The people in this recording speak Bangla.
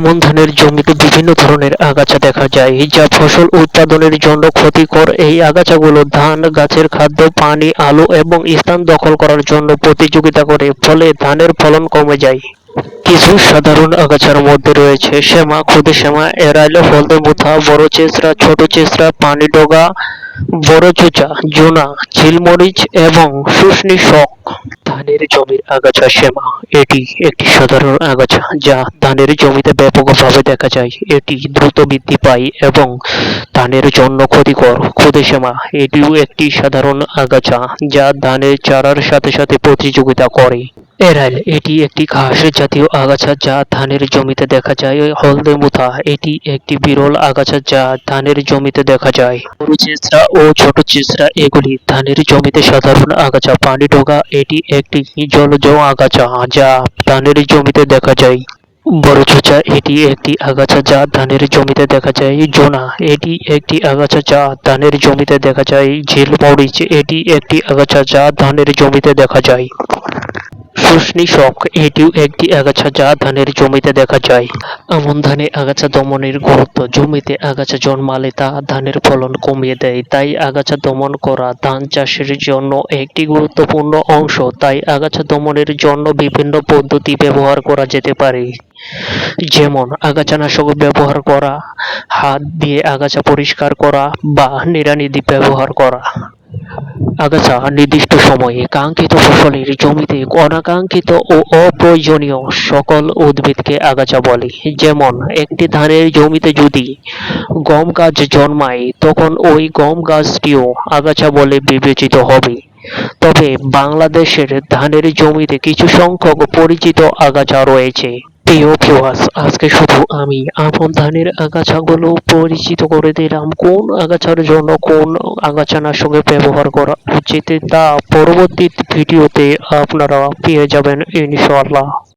আমন ধানের জমিতে বিভিন্ন ধরনের আগাছা দেখা যায়, যা ফসল উৎপাদনের জন্য ক্ষতিকর। এই আগাছাগুলো ধান, গাছের খাদ্য, পানি, আলো এবং স্থান দখল করার জন্য প্রতিযোগিতা করে, ফলে ধানের ফলন কমে যায়। কিছু সাধারণ আগাছার মধ্যে রয়েছে শ্যামা খুদে শ্যামা, এরাইল হলদে মুথা বড় চেঁচড়া ছোট চেঁচড়া পানি ডগা, বড় চোচা, জোনা, ঝিলমরিচ এবং শুষ্নি শক। ধানের জমির আগাছা শ্যামা। এটি একটি সাধারণ আগাছা, যা ধানের জমিতে ব্যাপকভাবে দেখা যায়। এটি দ্রুত বৃদ্ধি পায় এবং ধানের জন্য ক্ষতিকর। শ্যামা এটিও একটি সাধারণ আগাছা যা ধানের চারার সাথে সাথে প্রতিযোগিতা করে। এরাইল, এটি একটি ঘাস জাতীয় আগাছা যা ধানের জমিতে দেখা যায় হলদে মুথা এটি একটি বিরল আগাছা যা ধানের জমিতে দেখা যায়। বড় ও ছোট চেঁচড়া, এগুলি ধানের জমিতে সাধারণ আগাছা। পানি ডোগা, এটি একটি জলজ আগাছা যা ধানের জমিতে দেখা যায়। বড় চোচা এটি একটি আগাছা যা ধানের জমিতে দেখা যায়। জোনা, এটি একটি আগাছা যা ধানের জমিতে দেখা যায়। ঝিল মরিচ এটি একটি আগাছা যা ধানের জমিতে দেখা যায়। শুষ্নি শক এটিও একটি আগাছা যা ধানের জমিতে দেখা যায়। আমন ধানে আগাছা দমনের গুরুত্ব, জমিতে আগাছা জন্মালে তা ধানের ফলন কমিয়ে দেয়। তাই আগাছা দমন করা ধান চাষের জন্য একটি গুরুত্বপূর্ণ অংশ। তাই আগাছা দমনের জন্য বিভিন্ন পদ্ধতি ব্যবহার করা যেতে পারে। যেমন, আগাছানাশক ব্যবহার করা, হাত দিয়ে আগাছা পরিষ্কার করা বা নিড়ানিদি ব্যবহার করা। আগাছা, নির্দিষ্ট সময়ে কাঙ্ক্ষিত ফসলের জমিতে অনাকাঙ্ক্ষিত ও অপ্রয়োজনীয় সকল উদ্ভিদকে আগাছা বলে। যেমন, একটি ধানের জমিতে যদি গম গাছ জন্মায়, তখন ওই গম গাছটিও আগাছা বলে বিবেচিত হবে। তবে বাংলাদেশের ধানের জমিতে কিছু সংখ্যক পরিচিত আগাছা রয়েছে। প্রিয় ভিউয়ার্স আজকে শুধু আমি আপন ধানের আগাছাগুলো পরিচিত করে দিলাম। কোন আগাছার জন্য কোন আগাছানাশকের ব্যবহার করা উচিত তা পরবর্তী ভিডিওতে আপনারা পেয়ে যাবেন ইনশাআল্লাহ।